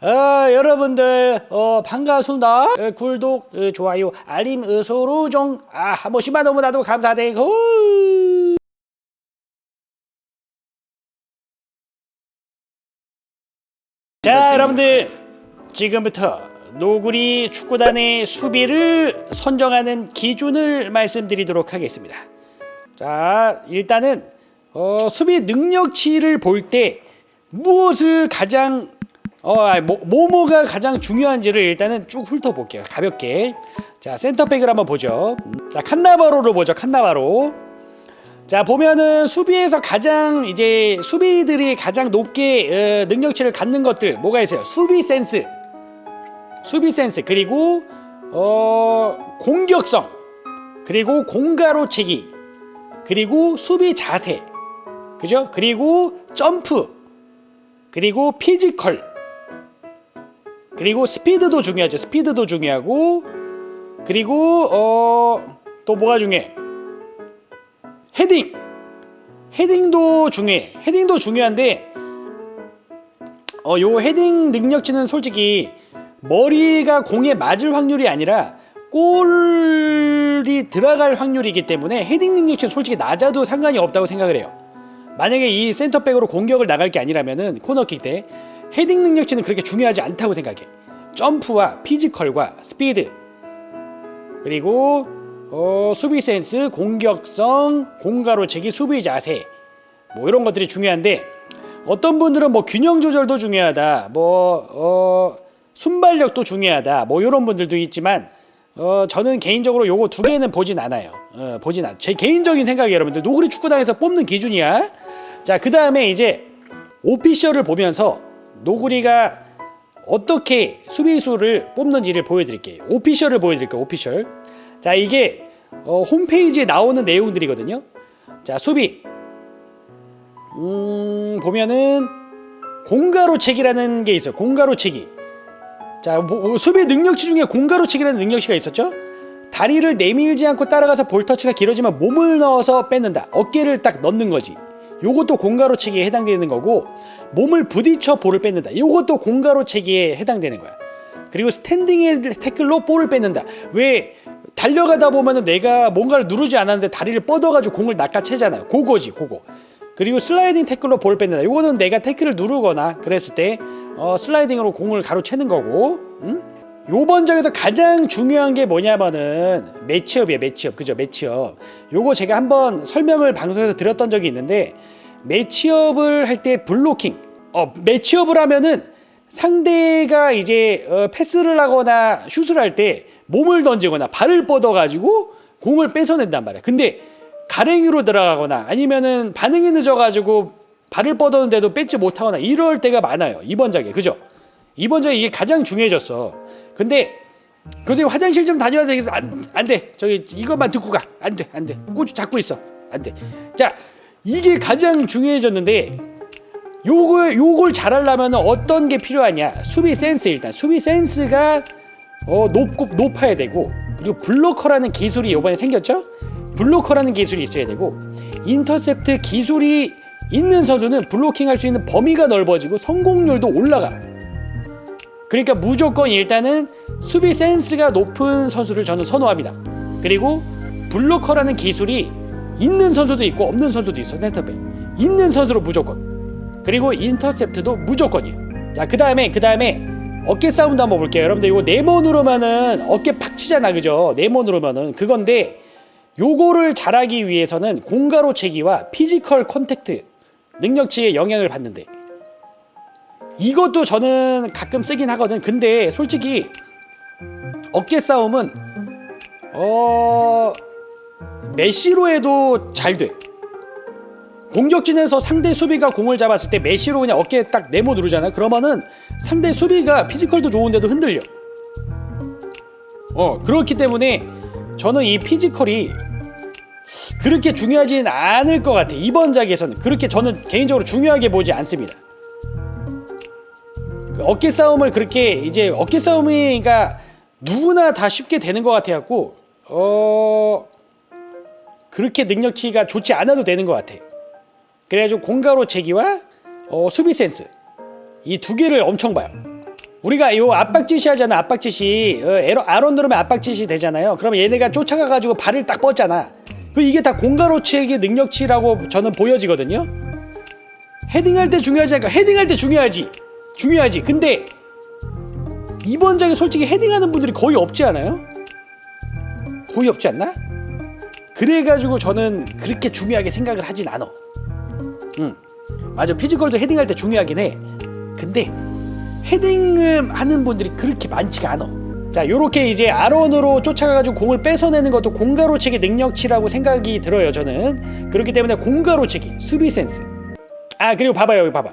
아, 여러분들 어, 반갑습니다. 어, 구독, 어, 좋아요, 알림, 어, 소루종 아, 한 번씩만 너무나도 감사드리고 자, 여러분들 지금부터 노구리 축구단의 수비를 선정하는 기준을 말씀드리도록 하겠습니다. 자, 일단은 어, 수비 능력치를 볼 때 무엇을 가장 어, 아니, 뭐, 뭐뭐가 가장 중요한지를 일단은 쭉 훑어볼게요. 가볍게. 자, 센터백을 한번 보죠. 음, 자, 칸나바로로 보죠. 칸나바로. 자, 보면은 수비에서 가장 이제 수비들이 가장 높게 어, 능력치를 갖는 것들 뭐가 있어요? 수비 센스. 수비 센스 그리고 어, 공격성 그리고 공가로 채기 그리고 수비 자세 그죠? 그리고 점프 그리고 피지컬 그리고 스피드도 중요하죠. 스피드도 중요하고 그리고 어, 또 뭐가 중요해? 헤딩. 헤딩도 중요해. 헤딩도 중요한데 어, 요 헤딩 능력치는 솔직히 머리가 공에 맞을 확률이 아니라 골이 들어갈 확률이기 때문에 헤딩 능력치는 솔직히 낮아도 상관이 없다고 생각을 해요. 만약에 이 센터백으로 공격을 나갈 게 아니라면은 코너킥 때 헤딩 능력치는 그렇게 중요하지 않다고 생각해. 점프와 피지컬과 스피드 그리고 어, 수비 센스, 공격성, 공가로 채기, 수비 자세 뭐 이런 것들이 중요한데 어떤 분들은 뭐 균형 조절도 중요하다, 뭐 어, 순발력도 중요하다, 뭐 이런 분들도 있지만 어, 저는 개인적으로 요거 두 개는 보진 않아요. 어, 보진 않. 제 개인적인 생각이 여러분들 노구리 축구단에서 뽑는 기준이야. 자, 그 다음에 이제 오피셜을 보면서 노구리가 어떻게 수비수를 뽑는지를 보여드릴게요. 오피셜을 보여드릴게요. 오피셜. 자, 이게 어, 홈페이지에 나오는 내용들이거든요. 자, 수비. 음, 보면은 공가로채기라는 게 있어요. 공가로채기. 자, 뭐, 수비 능력치 중에 공가로채기라는 능력치가 있었죠. 다리를 내밀지 않고 따라가서 볼터치가 길어지면 몸을 넣어서 뺏는다. 어깨를 딱 넣는 거지. 요것도 공가로채기에 해당되는 거고 몸을 부딪혀 볼을 뺏는다. 요것도 공가로채기에 해당되는 거야. 그리고 스탠딩의 태클로 볼을 뺏는다. 왜 달려가다 보면은 내가 뭔가를 누르지 않았는데 다리를 뻗어가지고 공을 낚아채잖아요. 그거지, 그거. 그리고 슬라이딩 태클로 볼을 뺏는다. 요거는 내가 태클을 누르거나 그랬을 때 어, 슬라이딩으로 공을 가로채는 거고. 응? 요번 장에서 가장 중요한 게 뭐냐면은 매치업이에요 매치업. 그죠? 매치업. 요거 제가 한번 설명을 방송에서 드렸던 적이 있는데 매치업을 할 때 블로킹. 어 매치업을 하면은 상대가 이제 어, 패스를 하거나 슛을 할 때 몸을 던지거나 발을 뻗어 가지고 공을 뺏어낸단 말이야 근데 가랭이로 들어가거나 아니면은 반응이 늦어 가지고 발을 뻗었는데도 뺏지 못하거나 이럴 때가 많아요. 이번 장에. 그죠? 이번 장에 이게 가장 중요해졌어. 근데 교수님 화장실 좀 다녀야 되겠어. 안, 안 돼. 저기 이것만 듣고 가. 안 돼. 안 돼. 꼬주 잡고 있어. 안 돼. 자, 이게 가장 중요해졌는데 요거 요걸 잘하려면 어떤 게 필요하냐? 수비 센스 일단 수비 센스가 어 높고 높아야 되고 그리고 블로커라는 기술이 이번에 생겼죠? 블로커라는 기술이 있어야 되고 인터셉트 기술이 있는 선수는 블로킹 할 수 있는 범위가 넓어지고 성공률도 올라가. 그러니까 무조건 일단은 수비 센스가 높은 선수를 저는 선호합니다. 그리고 블로커라는 기술이 있는 선수도 있고 없는 선수도 있어 센터백. 있는 선수로 무조건. 그리고 인터셉트도 무조건이에요. 자, 그 다음에 그 다음에 어깨 싸움도 한번 볼게요. 여러분들 이거 누르면은 어깨 팍 치잖아, 그죠? 누르면은 그건데 요거를 잘하기 위해서는 공가로 채기와 피지컬 컨택트 능력치에 영향을 받는데 이것도 저는 가끔 쓰긴 하거든. 근데 솔직히 어깨 싸움은 어 메시로 해도 잘 돼. 공격진에서 상대 수비가 공을 잡았을 때 메시로 그냥 어깨에 딱 네모 누르잖아. 그러면은 상대 수비가 피지컬도 좋은데도 흔들려. 어 그렇기 때문에 저는 이 피지컬이 그렇게 중요하진 않을 것 같아. 이번 작에서는 그렇게 저는 개인적으로 중요하게 보지 않습니다. 그 어깨 싸움을 그렇게 이제 어깨 싸움이 그러니까 누구나 다 쉽게 되는 것 같아갖고 어 그렇게 능력치가 좋지 않아도 되는 것 같아. 그래가지고 공가로 채기와 어, 수비 센스. 이 두 개를 엄청 봐요. 우리가 요 압박짓이 하잖아 압박짓이 어, 에러, 아론 누르면 압박짓이 되잖아요. 그러면 얘네가 쫓아가 가지고 발을 딱 뻗잖아. 그 이게 다 공가로치의 능력치라고 저는 보여지거든요. 헤딩할 때 중요하지 않을까? 헤딩할 때 중요하지 중요하지 근데 이번 장에 솔직히 헤딩하는 분들이 거의 없지 않아요? 거의 없지 않나? 그래가지고 저는 그렇게 중요하게 생각을 하진 않아 응 맞아 피지컬도 헤딩할 때 중요하긴 해 근데 헤딩을 하는 분들이 그렇게 많지가 않아. 자, 요렇게 이제 아론으로 쫓아가가지고 공을 뺏어내는 것도 공가로치기 능력치라고 생각이 들어요, 저는. 그렇기 때문에 공가로치기, 수비 센스. 아, 그리고 봐봐요, 여기 봐봐.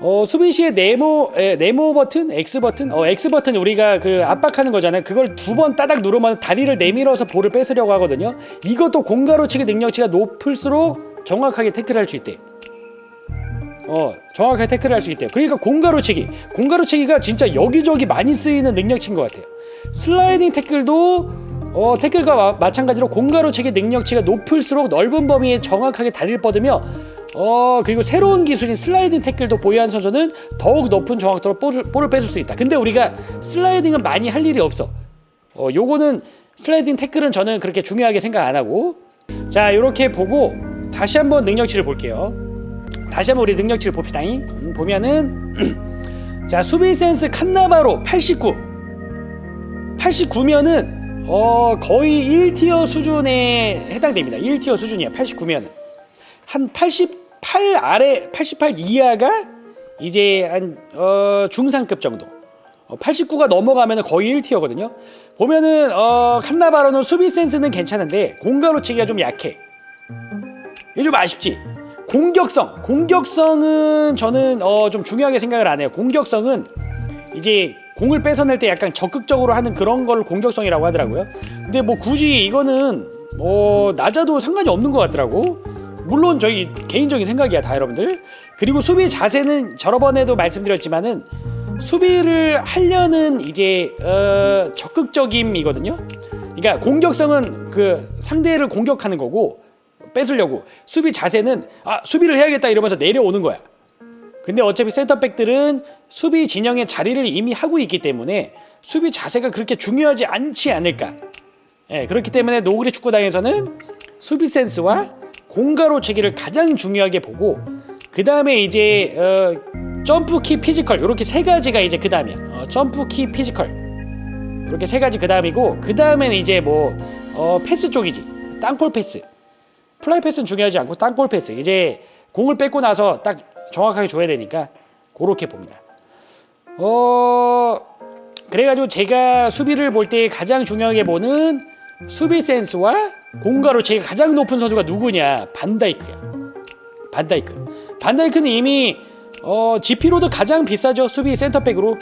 어, 수비 시에 네모, 에, 네모 버튼, X 버튼, 어, X 버튼 우리가 그 압박하는 거잖아요. 그걸 두 번 따닥 누르면 다리를 내밀어서 볼을 뺏으려고 하거든요. 이것도 공가로치기 능력치가 높을수록 정확하게 태클할 수 있대. 어 정확하게 태클을 할수 있대요. 그러니까 공가로치기, 공가로치기가 진짜 여기저기 많이 쓰이는 능력치인 것 같아요. 슬라이딩 태클도 어 태클과 마, 마찬가지로 공가로치기 능력치가 높을수록 넓은 범위에 정확하게 다리를 뻗으며 어 그리고 새로운 기술인 슬라이딩 태클도 보유한 선수는 더욱 높은 정확도로 볼을, 볼을 뺏을 수 있다. 근데 우리가 슬라이딩은 많이 할 일이 없어. 어 요거는 슬라이딩 태클은 저는 그렇게 중요하게 생각 안 하고 자 이렇게 보고 다시 한번 능력치를 볼게요. 다시 한번 우리 능력치를 봅시다. 음, 보면은 자 수비 센스 칸나바로 89. 89면은 어 거의 1티어 수준에 해당됩니다. 1티어 수준이야. 89면은 한 88 아래 88 이하가 이제 한 어, 중상급 정도. 어, 89가 넘어가면 거의 1티어거든요. 보면은 어, 칸나바로는 수비 센스는 괜찮은데 공가로치기가 좀 약해. 이게 좀 아쉽지. 공격성, 공격성은 저는 어, 좀 중요하게 생각을 안 해요. 공격성은 이제 공을 뺏어낼 때 약간 적극적으로 하는 그런 걸 공격성이라고 하더라고요. 근데 뭐 굳이 이거는 뭐 낮아도 상관이 없는 것 같더라고. 물론 저희 개인적인 생각이야 다 여러분들. 그리고 수비 자세는 저번에도 말씀드렸지만은 수비를 하려는 이제 어, 적극적임이거든요. 그러니까 공격성은 그 상대를 공격하는 거고 뺏으려고 수비 자세는 아 수비를 해야겠다 이러면서 내려오는 거야. 근데 어차피 센터백들은 수비 진영의 자리를 이미 하고 있기 때문에 수비 자세가 그렇게 중요하지 않지 않을까. 예, 그렇기 때문에 노구리 축구단에서는 수비 센스와 공가로 체기를 가장 중요하게 보고 그 다음에 이제 어, 점프 키 피지컬 이렇게 세 가지가 이제 그 다음이야. 어, 점프 키 피지컬 이렇게 세 가지 그 다음이고 그 다음에는 이제 뭐 어, 패스 쪽이지 땅볼 패스. 플라이 패스는 중요하지 않고 땅볼 패스 이제 공을 뺏고 나서 딱 정확하게 줘야 되니까 그렇게 봅니다. 어 그래가지고 제가 수비를 볼 때 가장 중요하게 보는 수비 센스와 공가로 제가 가장 높은 선수가 누구냐 반다이크야. 반다이크. 반다이크는 이미 어 GP로도 가장 비싸죠 수비 센터백으로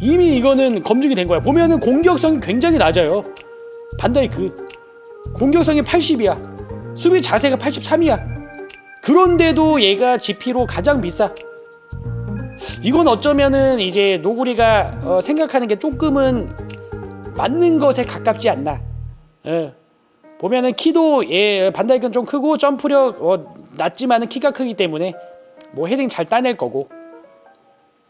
이미 이거는 검증이 된 거야. 보면은 공격성이 굉장히 낮아요. 반다이크 공격성이 80이야. 수비 자세가 83이야. 그런데도 얘가 GP로 가장 비싸. 이건 어쩌면은 이제 노구리가 어, 생각하는 게 조금은 맞는 것에 가깝지 않나. 예. 보면은 키도 예 반다이크는 좀 크고 점프력 어, 낮지만은 키가 크기 때문에 뭐 헤딩 잘 따낼 거고.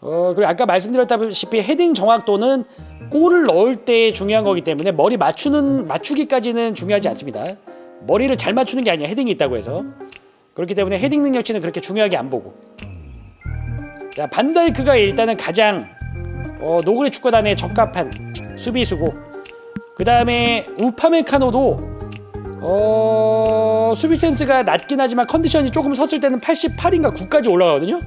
어 그리고 아까 말씀드렸다시피 헤딩 정확도는 골을 넣을 때 중요한 거기 때문에 머리 맞추는 맞추기까지는 중요하지 않습니다. 머리를 잘 맞추는 게 아니야 헤딩이 있다고 해서 그렇기 때문에 헤딩 능력치는 그렇게 중요하게 안 보고 자 반다이크가 일단은 가장 어, 노그레 축구단에 적합한 수비수고 그 다음에 우파메카노도 어, 수비 센스가 낮긴 하지만 컨디션이 조금 섰을 때는 88인가 9까지 올라가거든요.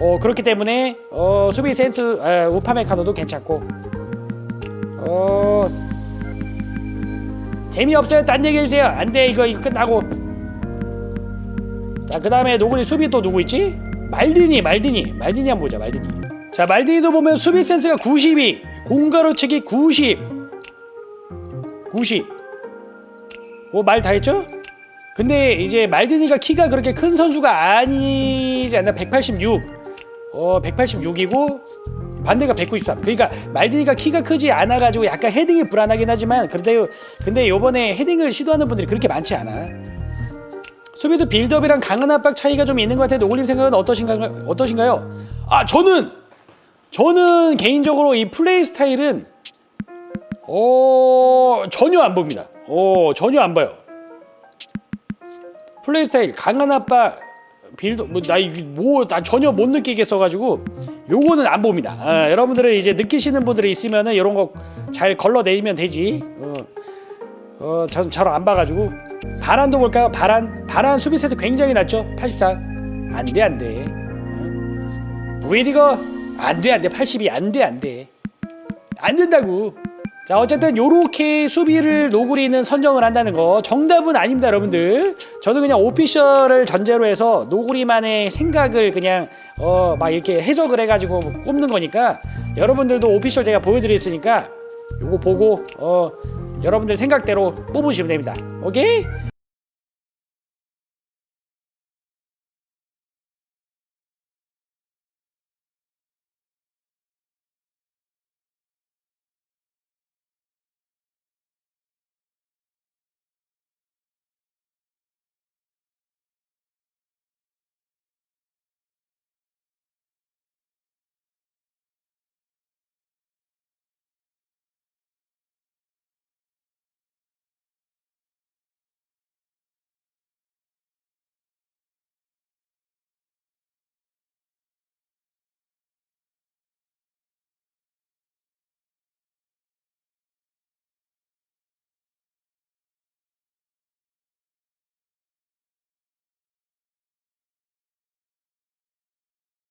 어, 그렇기 때문에 어, 수비 센스 아, 우파메카노도 괜찮고. 어, 재미없어요. 딴 얘기 해주세요. 안 돼. 이거 이거 끝나고. 자 그 다음에 노구리 수비 또 누구 있지? 말디니 말디니. 말디니 한번 보자 말디니. 자 말디니도 보면 수비 센스가 92 공가로 치기 90 90 뭐 말 다 했죠? 근데 이제 말디니가 키가 그렇게 큰 선수가 아니지 않나 186 어 186이고 반대가 193. 그러니까 말디니가 키가 크지 않아 가지고 약간 헤딩이 불안하긴 하지만 그런데 근데 요번에 헤딩을 시도하는 분들이 그렇게 많지 않아. 수비수 빌드업이랑 강한 압박 차이가 좀 있는 것 같아요. 노골님 생각은 어떠신가 어떠신가요? 아 저는 저는 개인적으로 이 플레이 스타일은 어 전혀 안 봅니다. 어 전혀 안 봐요. 플레이 스타일 강한 아빠 빌드 뭐나뭐나 전혀 못 느끼겠어 가지고 요거는 안 봅니다. 아, 여러분들은 이제 느끼시는 분들이 있으면은 이런 거 잘 걸러내면 되지. 어, 어, 저는 잘안 봐가지고 바란도 볼까요? 바란 바란 수비세트 굉장히 낮죠? 84. 안돼 안돼. 브리디거 안돼 안돼 82 안돼 안돼 안 된다고. 자 어쨌든 요렇게 수비를 노구리는 선정을 한다는 거 정답은 아닙니다 여러분들. 저는 그냥 오피셜을 전제로 해서 노구리만의 생각을 그냥 어 막 이렇게 해석을 해가지고 꼽는 거니까 여러분들도 오피셜 제가 보여드렸으니까 요거 보고 어 여러분들 생각대로 뽑으시면 됩니다. 오케이